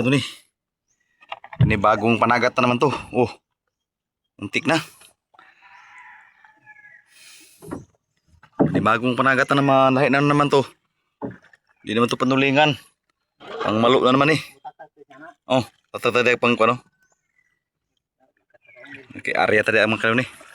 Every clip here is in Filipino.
mga kaduni. Ini bagong panagat na naman to. Oh. Untik na. Ini bagong panagat na naman. Lahi na naman to. Hindi naman to panulingan. Ang malo na naman eh. Oh, tatataday pang ano. Okay, area tadi ang mga kaduni. Let's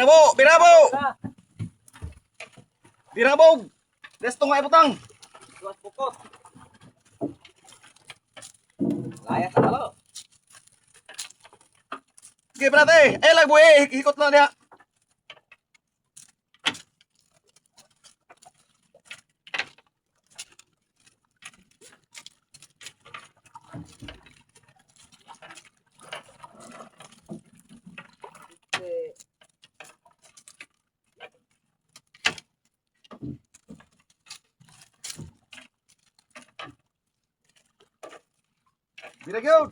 Birabo! Birabo! Birabog! Desto nga ibutang! Luas pukot. Layas na talo. Sige, brate! Eh, lag buhay! Hikot na niya! Birag yun!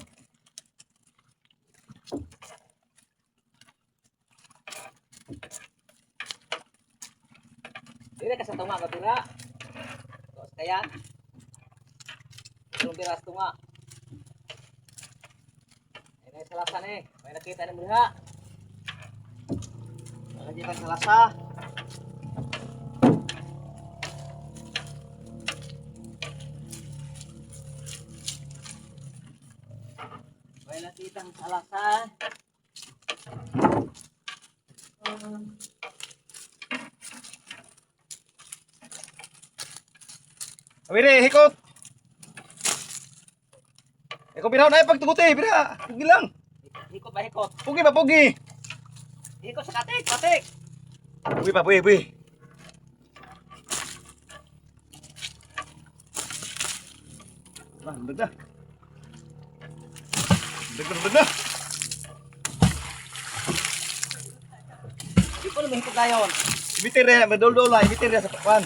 Dire ka sa tunga ka tira. Tuas kayan. Itong biras tunga. Ay na sa lasa ni. May nakita ni mula. Nakakita sa lasa. Sa lasa. Awire, hikot! Ikaw biraw na yung pagtuguti, bira! Pugi lang! Hikot ba hikot? Pugi ba, pugi! Hikot sa katik, katik. Pugi pa, pugi, pugi! Ah, hundag na! Hundag na! Di ko naman hikot dayon. Ibitir na, madol-dol na, ibitir na sa pakwan.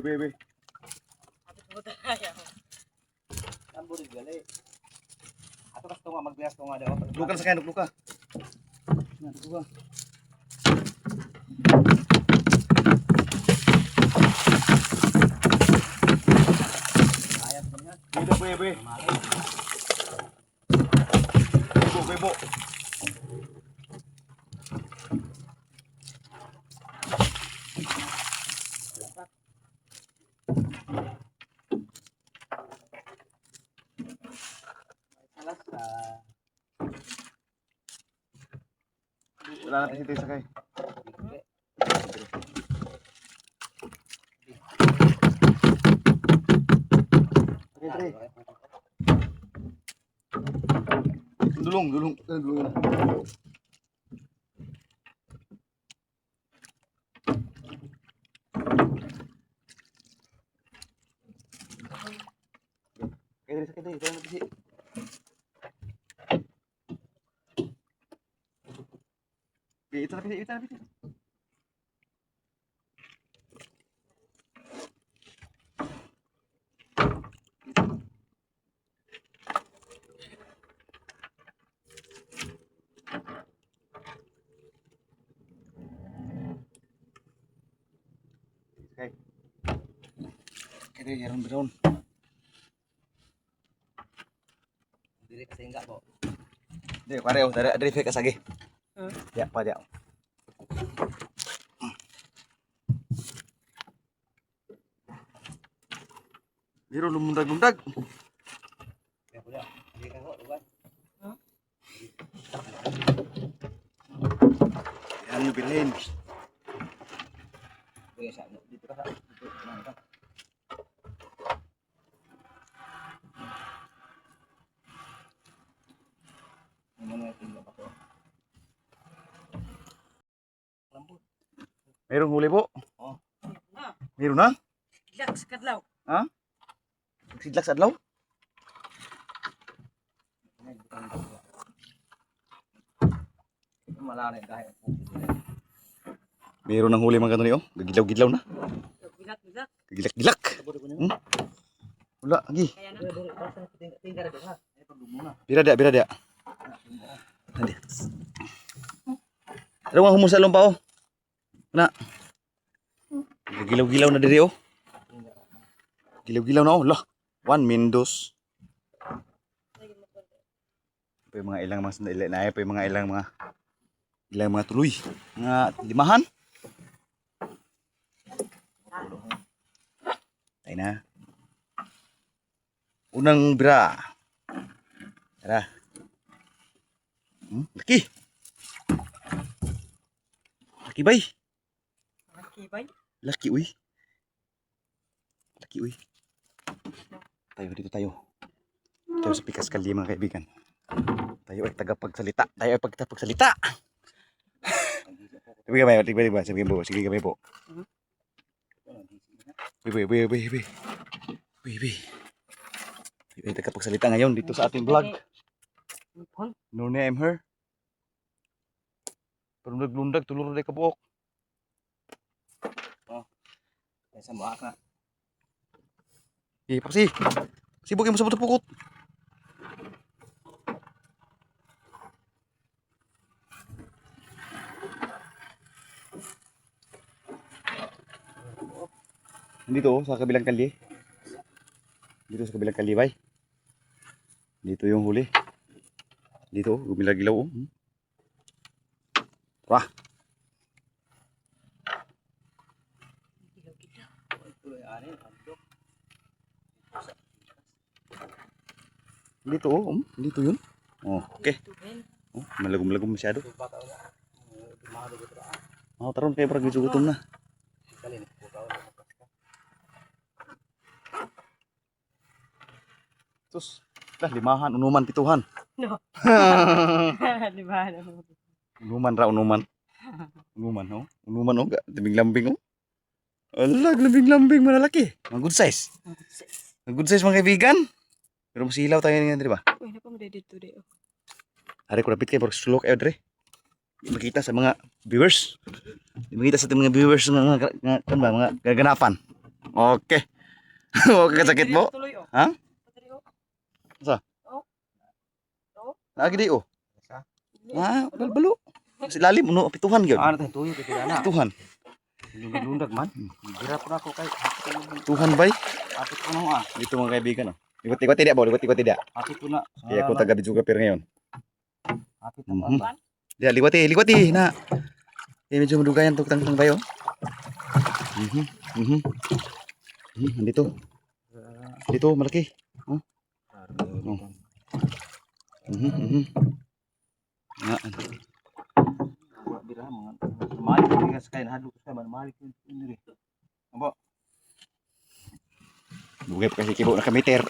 B B. Ato kas tunga magbias tunga daw. Lukan sa kanok luka. Luka. Ayat banget. Dito bebe. Ay. Dulong, dulong, dulong. Kaya dari sakit deh, jangan mati sih. Itu tapi itu tapi. Kaya yaran beron. Dili kasi enggak po. Dek, pareo, dari dari fake kasage. Hmm. Ya, pa dia. Biro lumundag-lundag. Kaya po yan. Hindi ka po, diba? Yan yung bilhin. Kuya siya. Dito ka sa. Dito. Kumain ka. Ano nga yung tingnan pa po? Lambot. Merong huli po. Oh. Meron na? Kadlaw. Sidlak sa adlaw? Ano yung butang dito? Malari dahil. Meron ng huli mga ganun oh. Gagilaw-gilaw na. Bilak. Gagilak-gilak. Hmm? Wala, lagi. Ha. Bira dia, bira dia. Ano nga humus sa lumpaw? Na. Gilaw-gilaw na diri oh. Gilaw-gilaw na oh. Lah. One Mendos. Pa mga ilang mga sandali na pa yung mga ilang mga ilang mga tuloy. Mga limahan. Tayo na. Unang bira. Tara. Hmm, laki. Laki bay. Makibay. Laki uy. Laki uy. Tayo dito tayo. Tayo sa pikas kali mga kaibigan. Tayo ay tagapagsalita. Tayo ay pagtapagsalita. Sige kamay, sige kamay, sige po, sige kamay po. Uy, uy, uy, uy, uy. Uy, uy. Tayo ay tagapagsalita ngayon dito sa ating vlog. Pon. No name her. Perundag-lundag, tulur day kabuok. Kaya sa mga ka. Eh, paksi. Sibuk mo sa pukot. Dito, oh, sa kabilang kali. Dito sa kabilang kali, bay. Dito yung huli. Dito, gumilagilaw. Oh. Hmm. Tara. Tuloy ani. Andok. Dito, oh. Hmm, Dito yun. Oh, okay. Tuben. Oh, malagom-lagom masyado. Bata wala. Mahalo ko tra. Oh, taron kayo parang medyo gutom na. Kali ni po kaon. Sus, lah limahan, unuman, pituhan. No. Di ba? Unuman ra, unuman. Unuman, oh. Unuman, oh. Lambing-lambing, oh. Alag, lambing-lambing, malalaki. Mga good size. Mga good size, mga kaibigan. Pero masilaw tayo ngayon, di ba? Uy, na pa mo dito di. oh. Hari ko rapit kayo, pero sulok kayo, dre. Di makita sa mga viewers. Di makita sa ating mga viewers ng mga, mga, kan ba, mga gaganapan. Okay. okay, kasakit mo? Tuloy oh. Ha? Oh. Lagi di, oh. Sa. Ah, balbalo. Si lalim, uno, pituhan yun. Ano kay na. Pituhan. Lundag man. Dira po na ako kay. Pituhan, bay. Apit ko na ah. Dito mga kaibigan, oh. Ikot-ikot tidak, bo. Ikot-ikot tidak. Apit ko na. Kaya ako taga Bidsuga Pier ngayon. Na Mhm. Dia liwati, liwati na. Eh medyo madugayan to tang bayo. Mhm. Mhm. Mhm, dito. Dito malaki. Oh. Mhm, mhm. Dira mga malik ni sa kay hadlo ko sa man malik ni diri. Bugay pa kasi kibo na kamiter.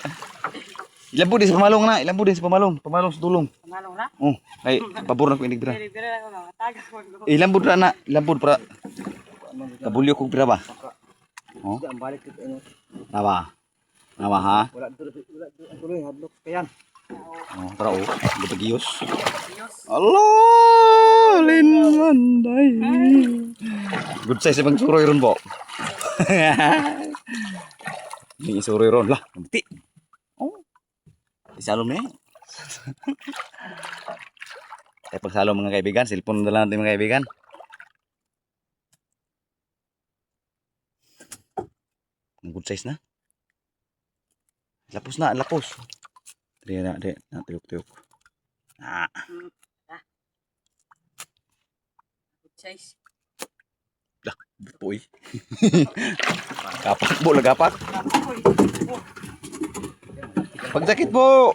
Ilan po din sa pamalong na, ilan po din sa pamalong, pamalong sa tulong. Pangalong na. Oh, ay pabor na ko inig bira. Bira ako na. Taga ko ko. Ilan po na, ilan po para kabulyo ko bira ba? Oh, balik dito ano. nawa. Nawa ha. Wala tuloy hadlok kayan. Oh, tara oh, gipagiyos. Allah, linmanday. Good size bang suroy ron po. Ini suroy ron lah, nanti. Oh. Isalom ni. Ay pagsalo mga kaibigan, cellphone na lang natin mga kaibigan. Good size na. Lapos na, lapos. Dili na, dili na, tuyok-tuyok. Ah, Size. puy. gapak po, lagapak. Pagjakit po.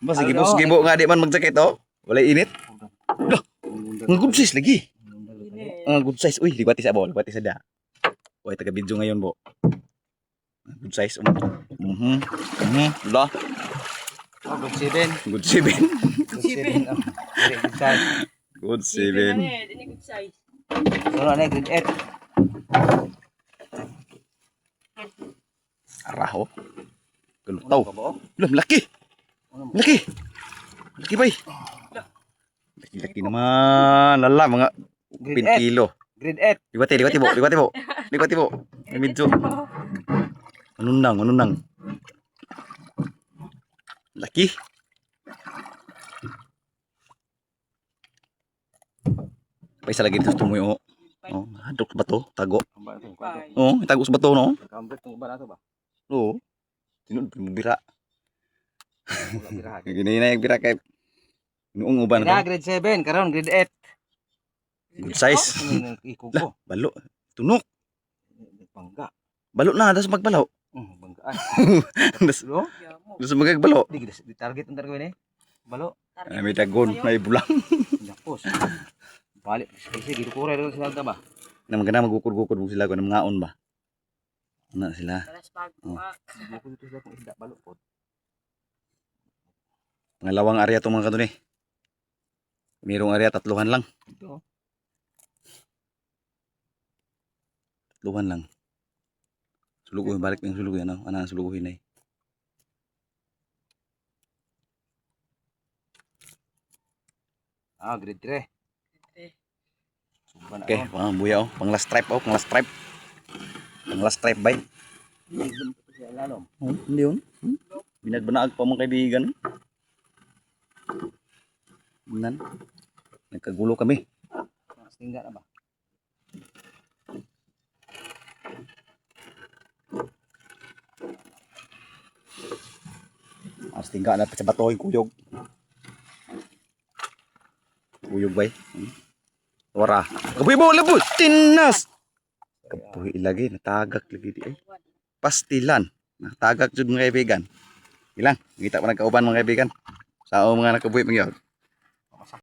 Ba, sige po, sige po nga di man magjakit oh. Wala init. Lah, ang good size lagi. Ang good size. Uy, liwati sa bo, liwati sa da. Uy, taga video ngayon bo. Good size. Um. Mhm. Mhm. Lah, Oh, good seven. good seven. Good seven. ah. Very good size. Good seven. Dili good size. So na grade 8. Araho. Galutaw. Kabo. Lah, laki. Laki. Laki bay. Laki-laki naman. Lala, mga Grade pin 8. kilo. Grade 8. Liwati, liwati po, liwati po. Liwati po. May medyo. Anong nang, anong nang. Laki. Pa isa lagi dito tumoy, oh. Oh, hadok sa bato, tago. Oh, tago sa bato, no? Kambret uban ato ba? Oo. Tinod, bira. Gini na yung bira kay Noong uban Na grade 7 karon grade 8. Good size. Ikog Lah, balo. Tunok. Bangga. Balo na, das magbalaw. Das? Yamo. das. Di gid di target ang target ni. Balo. Ay, may dagon, may bulang. Napos. Balik kasi gid ko rin sila ba. Na magana magukur-gukur mo sila ko ng ngaon ba. Ano sila? Oh. dito balo. Pangalawang area to mga kanto ni. Mayroong area tatluhan lang. Ito. Tatluhan lang. Sulugoy balik yung sulugoy ano, ana sulugoy na. Ah, grade 3. eh, Suban Okay, pang buya oh, pang last stripe oh, pang last stripe. Pang last stripe bay. Lalom. Oh, hindi yun. Hmm? Binagbanaag pa mga kaibigan. Nan. Nagkagulo kami. Mas tingga na ba? Tingga na sa bato yung kuyog. Kuyog bay. Hmm? Wara. Kabuhi mo labot. Tinas. Kabuhi lagi. Natagak lagi di ay. Pastilan. Natagak jud mga kaibigan. Ilang. Kita pa nagkauban mga kaibigan. Sa mga nakabuhi mga.